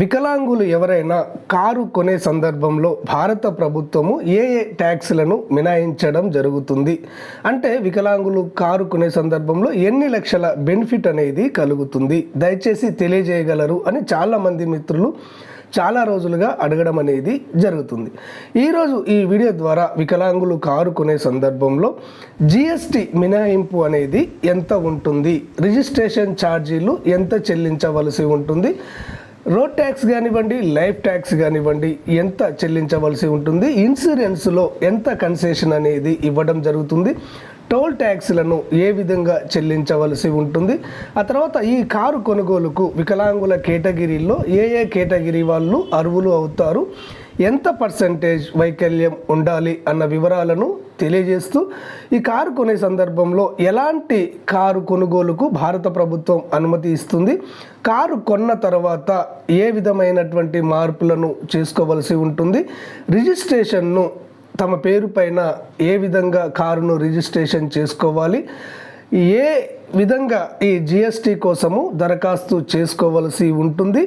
వికలాంగులు ఎవరైనా కారు కొనే సందర్భంలో భారత ప్రభుత్వము ఏ ఏ ట్యాక్స్లను మినాయించడం జరుగుతుంది? అంటే వికలాంగులు కారు కొనే సందర్భంలో ఎన్ని లక్షల బెనిఫిట్ అనేది కలుగుతుంది? దయచేసి తెలియజేయగలరు అని చాలామంది మిత్రులు చాలా రోజులుగా అడగడం అనేది జరుగుతుంది. ఈరోజు ఈ వీడియో ద్వారా వికలాంగులు కారు కొనే సందర్భంలో జిఎస్టి మినహాయింపు అనేది ఎంత ఉంటుంది? రిజిస్ట్రేషన్ ఛార్జీలు ఎంత చెల్లించవలసి ఉంటుంది? రోడ్ ట్యాక్స్ కానివ్వండి లైఫ్ ట్యాక్స్ కానివ్వండి ఎంత చెల్లించవలసి ఉంటుంది ఇన్సూరెన్స్లో ఎంత కన్సెషన్ అనేది ఇవ్వడం జరుగుతుంది టోల్ ట్యాక్స్లను ఏ విధంగా చెల్లించవలసి ఉంటుంది ఆ తర్వాత ఈ కారు కొనుగోలుకు వికలాంగుల కేటగిరీలో ఏ ఏ కేటగిరీ వాళ్ళు అర్హులు అవుతారు ఎంత పర్సంటేజ్ వైకల్యం ఉండాలి అన్న వివరాలను తెలియజేస్తూ ఈ కారు కొనే సందర్భంలో ఎలాంటి కారు కొనుగోలుకు భారత ప్రభుత్వం అనుమతి ఇస్తుంది? కారు కొన్న తర్వాత ఏ విధమైనటువంటి మార్పులను చేసుకోవలసి ఉంటుంది? రిజిస్ట్రేషన్ను తమ పేరు పైన ఏ విధంగా కారును రిజిస్ట్రేషన్ చేసుకోవాలి? ఏ విధంగా ఈ జిఎస్టి కోసము దరఖాస్తు చేసుకోవలసి ఉంటుంది?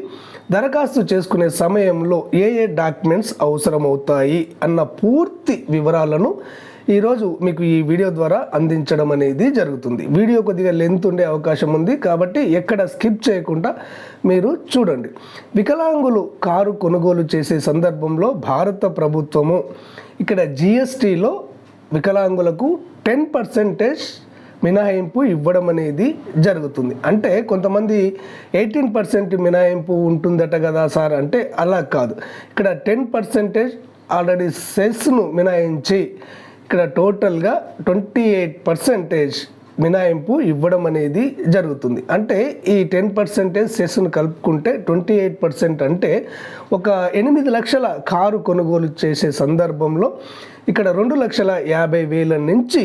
దరఖాస్తు చేసుకునే సమయంలో ఏ ఏ డాక్యుమెంట్స్ అవసరమవుతాయి? అన్న పూర్తి వివరాలను ఈరోజు మీకు ఈ వీడియో ద్వారా అందించడం అనేది జరుగుతుంది. వీడియో కొద్దిగా లెంత్ ఉండే అవకాశం ఉంది. కాబట్టి ఎక్కడ స్కిప్ చేయకుండా మీరు చూడండి. వికలాంగులు కారు కొనుగోలు చేసే సందర్భంలో భారత ప్రభుత్వము ఇక్కడ జిఎస్టిలో వికలాంగులకు టెన్ పర్సెంటేజ్ మినహాయింపు ఇవ్వడం అనేది జరుగుతుంది. అంటే కొంతమంది ఎయిటీన్ పర్సెంట్ మినహాయింపు ఉంటుందట కదా సార్ అంటే అలా కాదు. ఇక్కడ టెన్ పర్సెంటేజ్ ఆల్రెడీ సెస్ను మినహాయించి ఇక్కడ టోటల్గా ట్వంటీ ఎయిట్ పర్సెంటేజ్ మినాయింపు ఇవ్వడం అనేది జరుగుతుంది. అంటే ఈ టెన్ పర్సెంటేజ్ సెస్ను కలుపుకుంటే ట్వంటీ ఎయిట్ పర్సెంట్ అంటే ఒక ఎనిమిది లక్షల కారు కొనుగోలు చేసే సందర్భంలో ఇక్కడ రెండు లక్షల యాభై వేల నుంచి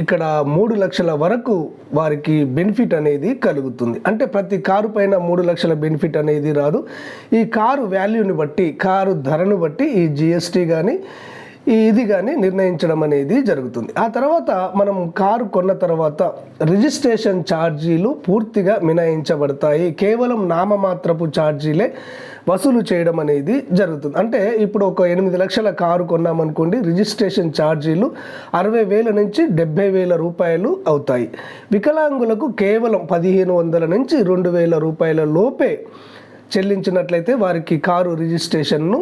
ఇక్కడ మూడు లక్షల వరకు వారికి బెనిఫిట్ అనేది కలుగుతుంది. అంటే ప్రతి కారు పైన మూడు లక్షల బెనిఫిట్ అనేది రాదు. ఈ కారు వాల్యూని బట్టి కారు ధరను బట్టి ఈ జిఎస్టీ కానీ ఇది కానీ నిర్ణయించడం అనేది జరుగుతుంది. ఆ తర్వాత మనం కారు కొన్న తర్వాత రిజిస్ట్రేషన్ ఛార్జీలు పూర్తిగా మినహాయించబడతాయి కేవలం నామమాత్రపు ఛార్జీలే వసూలు చేయడం అనేది జరుగుతుంది. అంటే ఇప్పుడు ఒక ఎనిమిది లక్షల కారు కొన్నామనుకోండి రిజిస్ట్రేషన్ ఛార్జీలు అరవై వేల నుంచి డెబ్బై వేల రూపాయలు అవుతాయి. వికలాంగులకు కేవలం పదిహేను వందల నుంచి రెండు వేల రూపాయల లోపే చెల్లించినట్లయితే వారికి కారు రిజిస్ట్రేషన్ను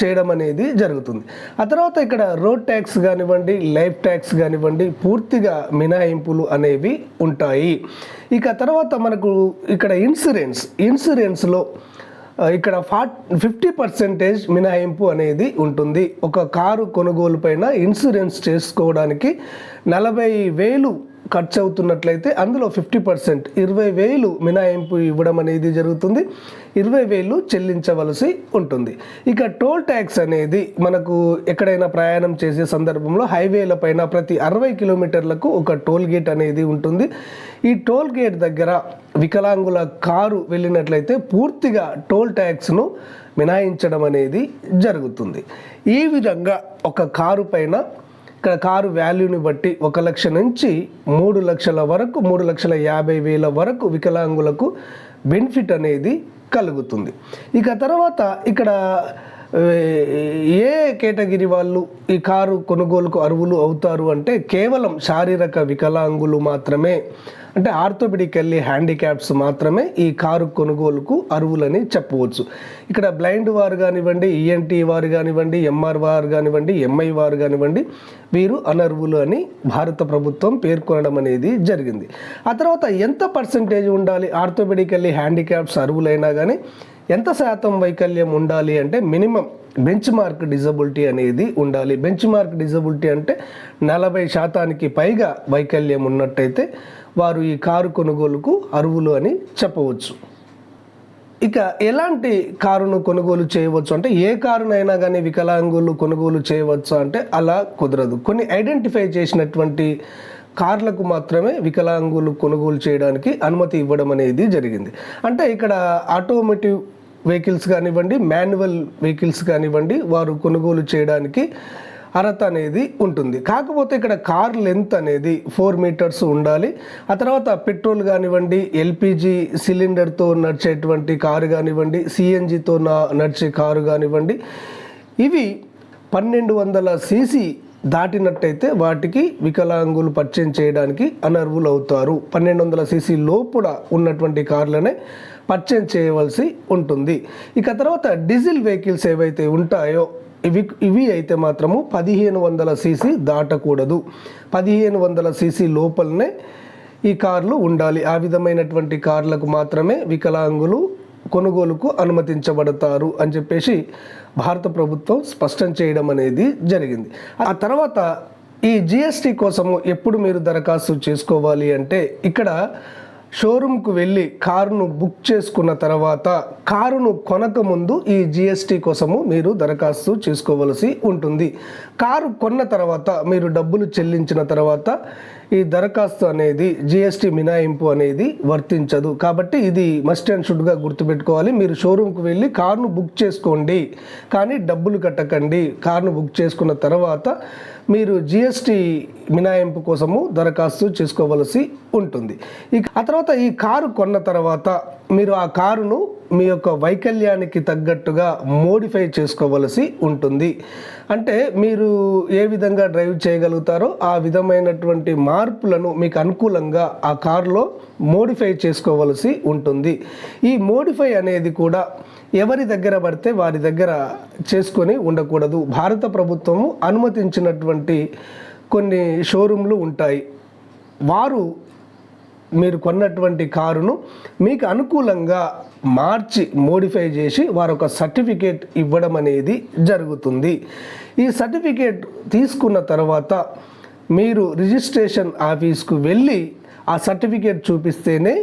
చేయడం అనేది జరుగుతుంది. ఆ తర్వాత ఇక్కడ రోడ్ ట్యాక్స్ కానివ్వండి లైఫ్ ట్యాక్స్ కానివ్వండి పూర్తిగా మినహాయింపులు అనేవి ఉంటాయి. ఇక తర్వాత మనకు ఇక్కడ ఇన్సూరెన్స్ ఇన్సూరెన్స్లో ఇక్కడ ఫార్ట్ ఫిఫ్టీ పర్సెంటేజ్ మినహాయింపు అనేది ఉంటుంది. ఒక కారు కొనుగోలు పైన ఇన్సూరెన్స్ చేసుకోవడానికి నలభై వేలు ఖర్చు అవుతున్నట్లయితే అందులో ఫిఫ్టీ పర్సెంట్ ఇరవై వేలు మినహాయింపు ఇవ్వడం అనేది జరుగుతుంది. ఇరవై వేలు చెల్లించవలసి ఉంటుంది. ఇక టోల్ ట్యాక్స్ అనేది మనకు ఎక్కడైనా ప్రయాణం చేసే సందర్భంలో హైవేల పైన ప్రతి అరవై కిలోమీటర్లకు ఒక టోల్ గేట్ అనేది ఉంటుంది. ఈ టోల్ గేట్ దగ్గర వికలాంగుల కారు వెళ్ళినట్లయితే పూర్తిగా టోల్ ట్యాక్స్ను మినహాయించడం అనేది జరుగుతుంది. ఈ విధంగా ఒక కారు పైన ఇక్కడ కారు వాల్యూని బట్టి ఒక లక్ష నుంచి మూడు లక్షల వరకు మూడు లక్షల యాభై వేల వరకు వికలాంగులకు బెనిఫిట్ అనేది కలుగుతుంది. ఇక తర్వాత ఇక్కడ ఏ, కేటగిరీ వాళ్ళు ఈ కారు కొనుగోలుకు అర్హులు అవుతారు అంటే కేవలం శారీరక వికలాంగులు మాత్రమే. అంటే ఆర్థోపెడికల్లీ హ్యాండిక్యాప్స్ మాత్రమే ఈ కారు కొనుగోలుకు అరువులని చెప్పవచ్చు. ఇక్కడ బ్లైండ్ వారు కానివ్వండి ఈఎన్టీ వారు కానివ్వండి ఎంఆర్ వారు కానివ్వండి ఎంఐ వారు కానివ్వండి వీరు అనర్వులు అని భారత ప్రభుత్వం పేర్కొనడం అనేది జరిగింది. ఆ తర్వాత ఎంత పర్సంటేజ్ ఉండాలి? ఆర్థోపెడికల్లీ హ్యాండిక్యాప్స్ అరువులైనా కానీ ఎంత శాతం వైకల్యం ఉండాలి అంటే మినిమం బెంచ్ మార్క్ డిజబిలిటీ అనేది ఉండాలి. బెంచ్ మార్క్ డిజబిలిటీ అంటే నలభై శాతానికి పైగా వైకల్యం ఉన్నట్టయితే వారు ఈ కారు కొనుగోలుకు అర్హులు అని చెప్పవచ్చు. ఇక ఎలాంటి కారును కొనుగోలు చేయవచ్చు అంటే ఏ కారునైనా కానీ వికలాంగులు కొనుగోలు చేయవచ్చు అంటే అలా కుదరదు. కొన్ని ఐడెంటిఫై చేసినటువంటి కార్లకు మాత్రమే వికలాంగులు కొనుగోలు చేయడానికి అనుమతి ఇవ్వడం అనేది జరిగింది. అంటే ఇక్కడ ఆటోమేటివ్ వెహికల్స్ కానివ్వండి మాన్యువల్ వెహికల్స్ కానివ్వండి వారు కొనుగోలు చేయడానికి అర్హత అనేది ఉంటుంది. కాకపోతే ఇక్కడ కార్ లెంత్ అనేది ఫోర్ మీటర్స్ ఉండాలి. ఆ తర్వాత పెట్రోల్ కానివ్వండి ఎల్పిజి సిలిండర్తో నడిచేటువంటి కారు కానివ్వండి సిఎన్జితో నడిచే కారు కానివ్వండి ఇవి పన్నెండు వందల సీసీ దాటినట్టయితే వాటికి వికలాంగులు పరిచయం చేయడానికి అనర్హులు అవుతారు పన్నెండు వందల సీసీ లోపల ఉన్నటువంటి కార్లనే పర్చేజ్ చేయవలసి ఉంటుంది. ఇక తర్వాత డీజిల్ వెహికల్స్ ఏవైతే ఉంటాయో ఇవి ఇవి అయితే మాత్రము పదిహేను వందల సీసీ దాటకూడదు. పదిహేను వందల సీసీ లోపలనే ఈ కార్లు ఉండాలి. ఆ విధమైనటువంటి కార్లకు మాత్రమే వికలాంగులు కొనుగోలుకు అనుమతించబడతారు అని చెప్పేసి భారత ప్రభుత్వం స్పష్టం చేయడం అనేది జరిగింది. ఆ తర్వాత ఈ జిఎస్టీ కోసము ఎప్పుడు మీరు దరఖాస్తు చేసుకోవాలి అంటే ఇక్కడ షోరూమ్కు వెళ్ళి కారును బుక్ చేసుకున్న తర్వాత కారును కొనక ముందు ఈ జిఎస్టీ కోసము మీరు దరఖాస్తు చేసుకోవలసి ఉంటుంది. కారు కొన్న తర్వాత మీరు డబ్బులు చెల్లించిన తర్వాత ఈ దరఖాస్తు అనేది జిఎస్టీ మినాయింపు అనేది వర్తించదు. కాబట్టి ఇది మస్ట్ అండ్ షుడ్గా గుర్తుపెట్టుకోవాలి. మీరు షోరూమ్కి వెళ్ళి కారును బుక్ చేసుకోండి. కానీ డబ్బులు కట్టకండి. కారును బుక్ చేసుకున్న తర్వాత మీరు జిఎస్టీ మినాయింపు కోసము దరఖాస్తు చేసుకోవలసి ఉంటుంది. ఇక ఆ తర్వాత ఈ కారు కొన్న తర్వాత మీరు ఆ కారును మీ యొక్క వైకల్యానికి తగ్గట్టుగా మోడిఫై చేసుకోవలసి ఉంటుంది. అంటే మీరు ఏ విధంగా డ్రైవ్ చేయగలుగుతారో ఆ విధమైనటువంటి మార్పులను మీకు అనుకూలంగా ఆ కారులో మోడిఫై చేసుకోవలసి ఉంటుంది. ఈ మోడిఫై అనేది కూడా ఎవరి దగ్గర పడితే వారి దగ్గర చేసుకొని ఉండకూడదు. భారత ప్రభుత్వము అనుమతించినటువంటి కొన్ని షోరూంలు ఉంటాయి. వారు మీరు కొన్నటువంటి కారును మీకు అనుకూలంగా మార్చి మోడిఫై చేసి వారు ఒక సర్టిఫికేట్ ఇవ్వడం అనేది జరుగుతుంది. ఈ సర్టిఫికేట్ తీసుకున్న తర్వాత మీరు రిజిస్ట్రేషన్ ఆఫీస్కు వెళ్ళి ఆ సర్టిఫికేట్ చూపిస్తేనే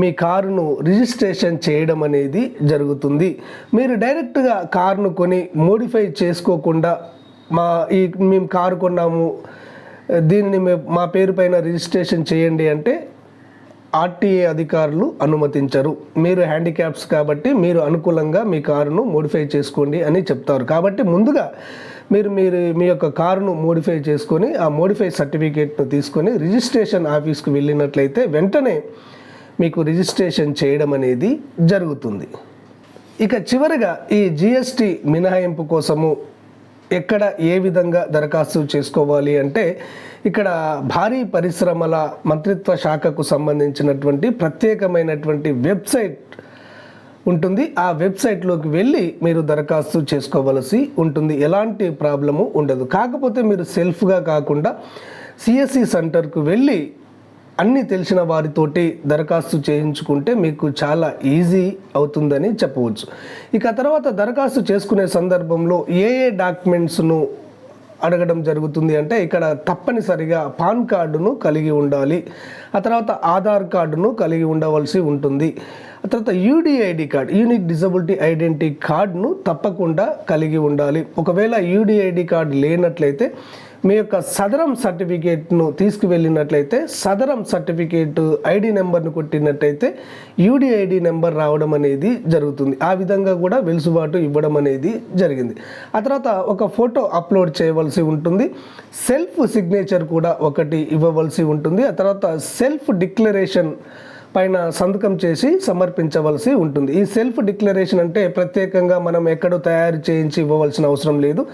మీ కారును రిజిస్ట్రేషన్ చేయడం అనేది జరుగుతుంది. మీరు డైరెక్ట్గా కారును కొని మోడిఫై చేసుకోకుండా మా ఈ మేము కారు కొన్నాము దీనిని మా పేరు పైన రిజిస్ట్రేషన్ చేయండి అంటే ఆర్టీఏ అధికారులు అనుమతించరు. మీరు హ్యాండిక్యాప్స్ కాబట్టి మీరు అనుకూలంగా మీ కారును మోడిఫై చేసుకోండి అని చెప్తారు. కాబట్టి ముందుగా మీరు మీరు మీ యొక్క కారును మోడిఫై చేసుకొని ఆ మోడిఫై సర్టిఫికేట్ను తీసుకొని రిజిస్ట్రేషన్ ఆఫీస్కి వెళ్ళినట్లయితే వెంటనే మీకు రిజిస్ట్రేషన్ చేయడం అనేది జరుగుతుంది. ఇక చివరిగా ఈ జిఎస్టి మినహాయింపు కోసము ఎక్కడ ఏ విధంగా దరఖాస్తు చేసుకోవాలి అంటే ఇక్కడ భారీ పరిశ్రమల మంత్రిత్వ శాఖకు సంబంధించినటువంటి ప్రత్యేకమైనటువంటి వెబ్సైట్ ఉంటుంది. ఆ వెబ్సైట్లోకి వెళ్ళి మీరు దరఖాస్తు చేసుకోవలసి ఉంటుంది. ఎలాంటి ప్రాబ్లము ఉండదు. కాకపోతే మీరు సెల్ఫ్గా కాకుండా సిఎస్సి సెంటర్కు వెళ్ళి అన్నీ తెలిసిన వారితోటి దరఖాస్తు చేయించుకుంటే మీకు చాలా ఈజీ అవుతుందని చెప్పవచ్చు. ఇక తర్వాత దరఖాస్తు చేసుకునే సందర్భంలో ఏ ఏ డాక్యుమెంట్స్ను అడగడం జరుగుతుంది అంటే ఇక్కడ తప్పనిసరిగా పాన్ కార్డును కలిగి ఉండాలి. ఆ తర్వాత ఆధార్ కార్డును కలిగి ఉండవలసి ఉంటుంది. తర్వాత UDID card unique disability identity కార్డును తప్పకుండా కలిగి ఉండాలి. ఒకవేళ యూడిఐడి కార్డు లేనట్లయితే మీ యొక్క సదరం సర్టిఫికేట్ను తీసుకువెళ్ళినట్లయితే సదరం సర్టిఫికేట్ ఐడి నెంబర్ను కొట్టినట్టయితే యూడిఐడి నెంబర్ రావడం అనేది జరుగుతుంది. ఆ విధంగా కూడా వెలుసుబాటు ఇవ్వడం అనేది జరిగింది. ఆ తర్వాత ఒక ఫోటో అప్లోడ్ చేయవలసి ఉంటుంది. సెల్ఫ్ సిగ్నేచర్ కూడా ఒకటి ఇవ్వవలసి ఉంటుంది. ఆ తర్వాత సెల్ఫ్ డిక్లరేషన్ పైన సంతకం చేసి సమర్పించవలసి ఉంటుంది. ఈ సెల్ఫ్ డిక్లరేషన్ అంటే ప్రత్యేకంగా మనం ఎక్కడో తయారు చేయించి ఇవ్వవలసిన అవసరం లేదు.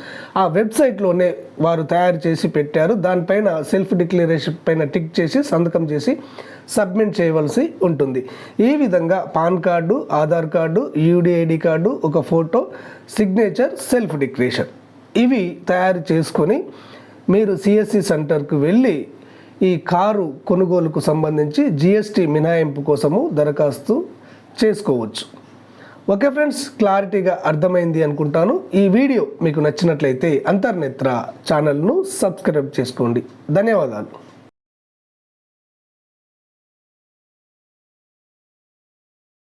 ఆ వెబ్సైట్లోనే వారు తయారు చేసి పెట్టారు. దానిపైన సెల్ఫ్ డిక్లరేషన్ పైన టిక్ చేసి సంతకం చేసి సబ్మిట్ చేయవలసి ఉంటుంది. ఈ విధంగా PAN card Aadhaar card UDID card ఒక ఫోటో సిగ్నేచర్ సెల్ఫ్ డిక్లరేషన్ ఇవి తయారు చేసుకొని మీరు సిఎస్సి సెంటర్కు వెళ్ళి ఈ కారు కొనుగోలుకు సంబంధించి జిఎస్టీ మినహాయింపు కోసము దరఖాస్తు చేసుకోవచ్చు. ఓకే ఫ్రెండ్స్ క్లారిటీగా అర్థమైంది అనుకుంటాను. ఈ వీడియో మీకు నచ్చినట్లయితే అంతర్నేత్ర ఛానల్ను సబ్స్క్రైబ్ చేసుకోండి. ధన్యవాదాలు.